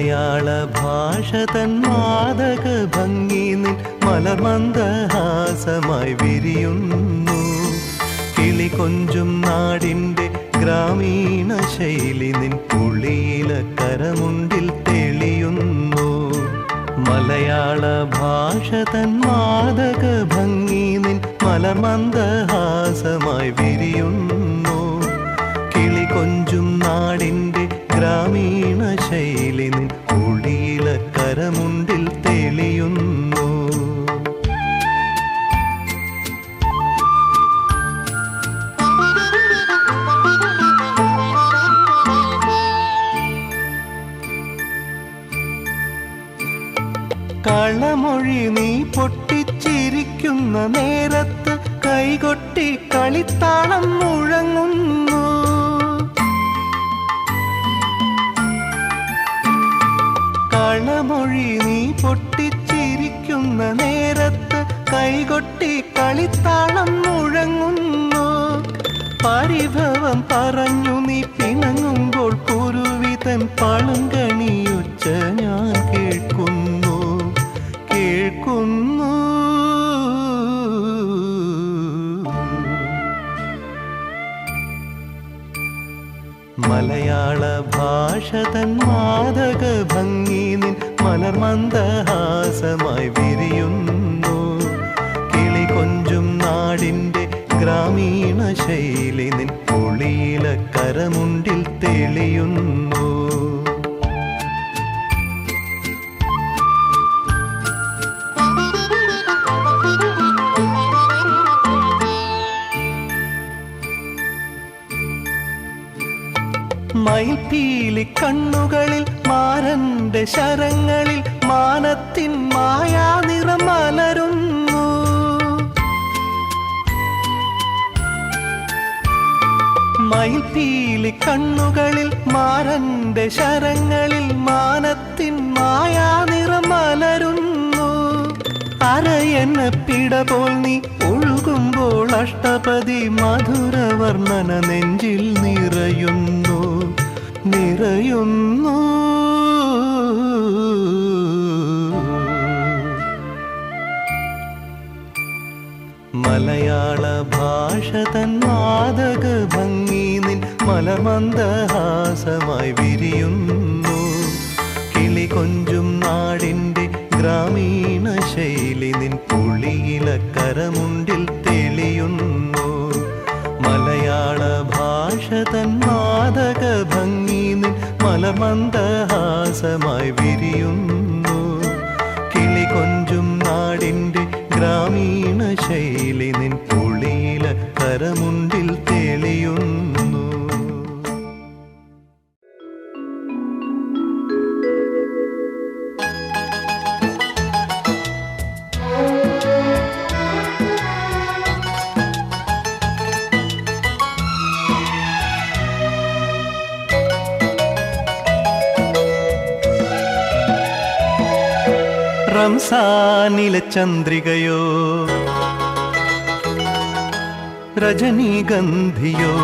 മലയാള ഭാഷ തൻ മാതക ഭംഗി നിൻ മലർമന്ദഹാസമായി വിരിയുന്നു. കിളി കൊഞ്ചും നാടിന്റെ ഗ്രാമീണ ശൈലി നിൻ പുള്ളിയില കരമുണ്ടിൽ തെളിയുന്നു. മലയാള ഭാഷ തൻ മാതക ഭംഗി നിൻ മലർമന്ദഹാസമായി വിരിയുന്നു. കിളി കൊഞ്ചും നാടിന്റെ ഗ്രാമീണ ശൈലി നിൻ കരമുണ്ടിൽ തെളിയുന്നു. കളമൊഴി നീ പൊട്ടിച്ചിരിക്കുന്ന നേരത്ത് കൈകൊട്ടി കളിത്താളം മുഴങ്ങുന്നു. കളമൊഴി നീ പൊട്ടിച്ചിരിക്കുന്ന നേരത്ത് കൈകൊട്ടി കളിത്താളം മുഴങ്ങുന്നു. പരിഭവം പറഞ്ഞു നീ പിണങ്ങുമ്പോൾ കുരുവിതൻ പളുങ്കണിയുച്ച ഞാൻ മലയാള ഭാഷ തൻ മാതക ഭംഗി നിൻ മലർമന്ദഹാസമായി വിരിയുന്നു. കിളി കൊഞ്ചും നാടിന്റെ ഗ്രാമീണ ശൈലി നിൻ പൊളിയില കരമുണ്ടിൽ തെളിയുന്നു. മയിൽപീലി കണ്ണുകളിൽ മാനന്റെ ശരങ്ങളിൽ മാനത്തിൻ മായാ നിറം മലരുന്നു മയിൽപീലി കണ്ണുകളിൽ മാരന്റെ ശരങ്ങളിൽ മാനത്തിൻ മായാ നിറം മലരുന്നു അരയെന്ന പിട പോൽ നീ ഒഴുകുമ്പോൾ അഷ്ടപതി മധുരവർണന നെഞ്ചിൽ നിറയുന്നു. നിറയുന്നു. മലയാള ഭാഷ തൻ മാതക ഭംഗി നിൻ മലമന്ദഹാസമായി വിരിയുന്നു. കിളി കൊഞ്ചും നാടിന്റെ ഗ്രാമീണ ശൈലി നിൻ പുളിയില മലമന്ദഹാസമായി വിരിയുന്നു. കിളി കൊഞ്ചും നാടിന്റെ ഗ്രാമീണ ശൈലി നിൻ പുളിയില കരമുണ്ടിൽ തെളിയുന്നു. റംസാനിലെ ചന്ദ്രികയോ രജനീഗന്ധിയോ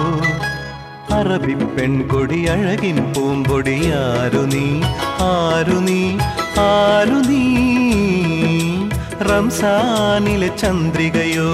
അറബി പെൺകൊടി അഴകിൻ പൂമ്പൊടി ആരു നീ ആരു നീ ആരു നീ. റംസാനിലെ ചന്ദ്രികയോ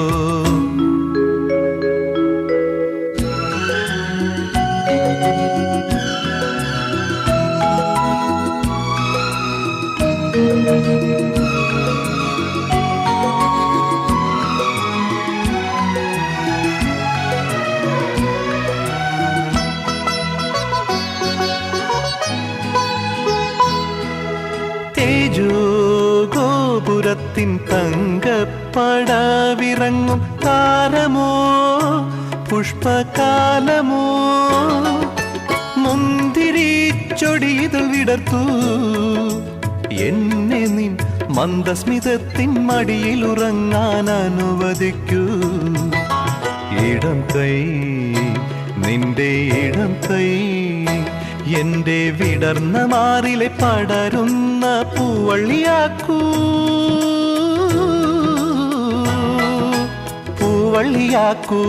ഗോപുരത്തിൻ തങ്കപ്പടാവിറങ്ങും താരമോ? പുഷ്പകാലമോ? മുന്തിരി ചൊടിയതിൽ വിടർത്തു. എന്നെ നിൻ മന്ദസ്മിതത്തിൻ മടിയിൽ ഉറങ്ങാൻ അനുവദിക്കൂ. ഇടം കൈ നിന്റെ ഇടം കൈ. എന്റെ വിടർന്ന മാറിലെ പടരുന്ന പൂവള്ളിയാക്കൂ. പൂവള്ളിയാക്കൂ.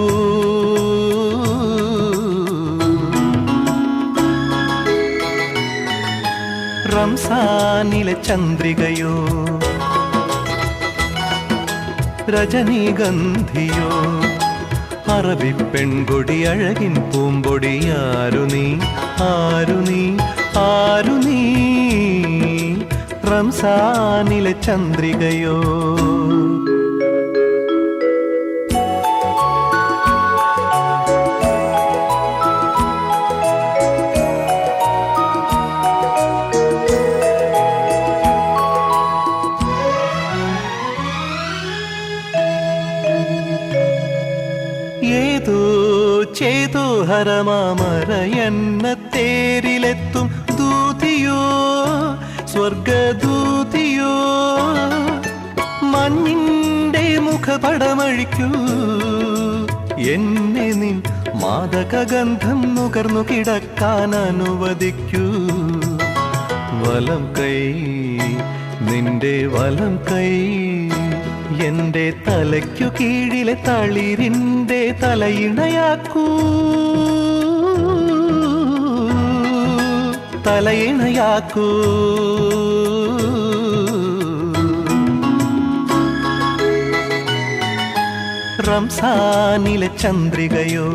റംസാനിലെ ചന്ദ്രികയോ രജനീഗന്ധിയോ അറബി പെൺകൊടി അഴകിൻ പൂമ്പൊടി ആരു നീ? ആരു നീ? ആരു നീ? റംസാനിലെ ചന്ദ്രികയോ? എന്ന തേരിലെത്തും ദൂതിയോ സ്വർഗദൂതിയോ. മഞ്ഞിന്റെ മുഖപടമഴിക്കൂ. എന്നെ നിൻ മാതകഗന്ധം നുകർന്നു കിടക്കാൻ അനുവദിക്കൂ. വലം കൈ നിന്റെ വലം കൈ എന്റെ തലയ്ക്കു കീഴിലെ തളിരിന്റെ തലയിണയാക്കൂ. തലയിണയാക്കൂ റംസാനിലെ ചന്ദ്രികയോ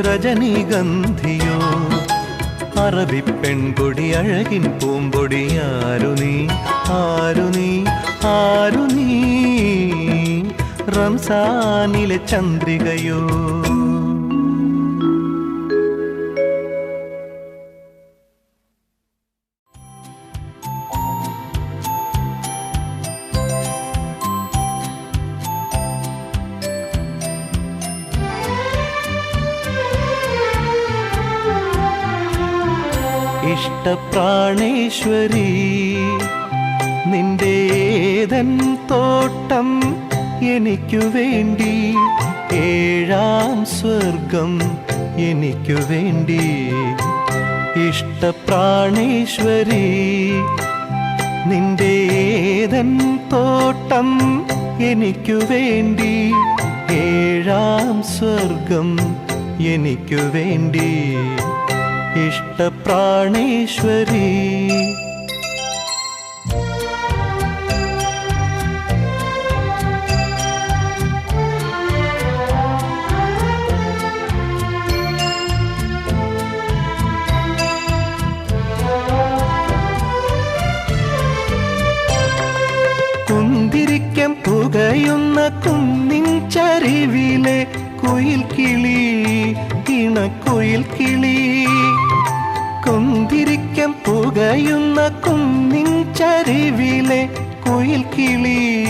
രജനീഗന്ധിയോ അറബി പെൺകൊടി അഴകിൻ പൂമ്പൊടി ആരു നീ ആരു നീ ആരു നീ. റംസാനിലെ ചന്ദ്രികയോ ഇഷ്ടപ്രാണേശ്വരി നിന്റെ ഏതൻ തോട്ടം എനിക്കു വേണ്ടി ഏഴാം സ്വർഗം എനിക്കു വേണ്ടി. ഇഷ്ടപ്രാണേശ്വരി നിന്റെ ഏതൻ തോട്ടം എനിക്കു വേണ്ടി ഏഴാം സ്വർഗം എനിക്കു വേണ്ടി. ഇഷ്ടപ്രാണേശ്വരി. കുന്തിരിക്കം പുകയുന്ന കുന്നിൻ ചരിവിലെ കുയിൽ കിളി ഇണക്കുയിൽ കിളി കുന്തിരിക്കം പുകയുന്ന കുന്നിൻ ചരിവിലെ കുയിൽ കിളി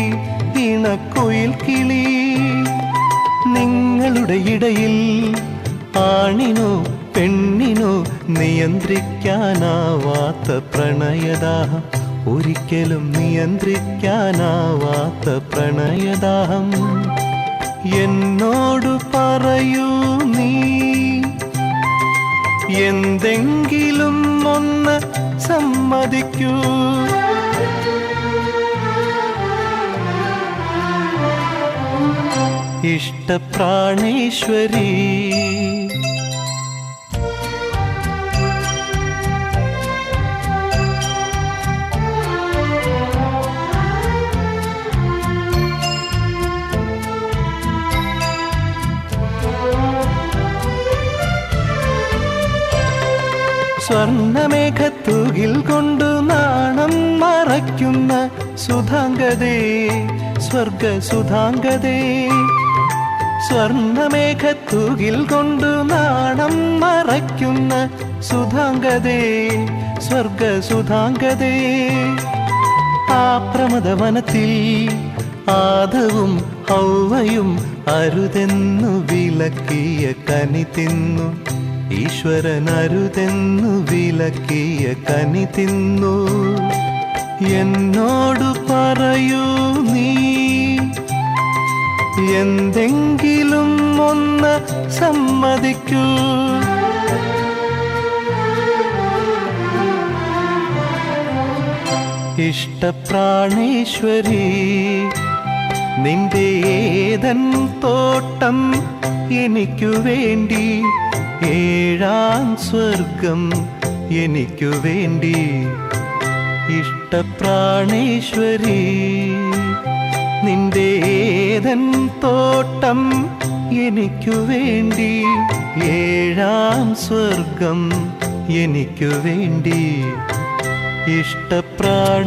ഇണക്കുയിൽ കിളി. നിങ്ങളുടെ ഇടയിൽ ആണിനോ പെണ്ണിനോ നിയന്ത്രിക്കാനാവാത്ത പ്രണയദാഹം. ഒരിക്കലും നിയന്ത്രിക്കാനാവാത്ത പ്രണയദാഹം. എന്നോട് പറയൂ നീ എന്തെങ്കിലും ഒന്ന് സമ്മതിക്കൂ. ഇഷ്ടപ്രാണേശ്വരി. സ്വർണമേഘത്തൂകിൽ കൊണ്ടു നാണം മറയ്ക്കുന്ന സുധാംഗതേ സ്വർഗ സുധാംഗതേ സ്വർണമേഘത്തൂകിൽ കൊണ്ടു നാണം മറയ്ക്കുന്ന സുധാംഗതേ സ്വർഗ സുധാംഗതേ ആ പ്രമദവനത്തിൽ ആദവും ഹൗവയും അരുതെന്നു വിലക്കിയ കനി തിന്നു. ഈശ്വരൻ അരുതെന്നു വിലക്കിയ കനി തിന്നു. എന്നോട് പറയൂ നീ എന്തെങ്കിലും ഒന്ന് സമ്മതിക്കൂ. ഇഷ്ടപ്രാണേശ്വരി നിന്റെ ഏതൻ തോട്ടം എനിക്കു വേണ്ടി ഏഴാം സ്വർഗം എനിക്കു വേണ്ടി. ഇഷ്ടപ്രാണേശ്വരി നിന്റെ ഏതൻ തോട്ടം എനിക്കു വേണ്ടി. ഏഴാം സ്വർഗം എനിക്കു വേണ്ടി. ഇഷ്ടപ്രാണേശ്വരി.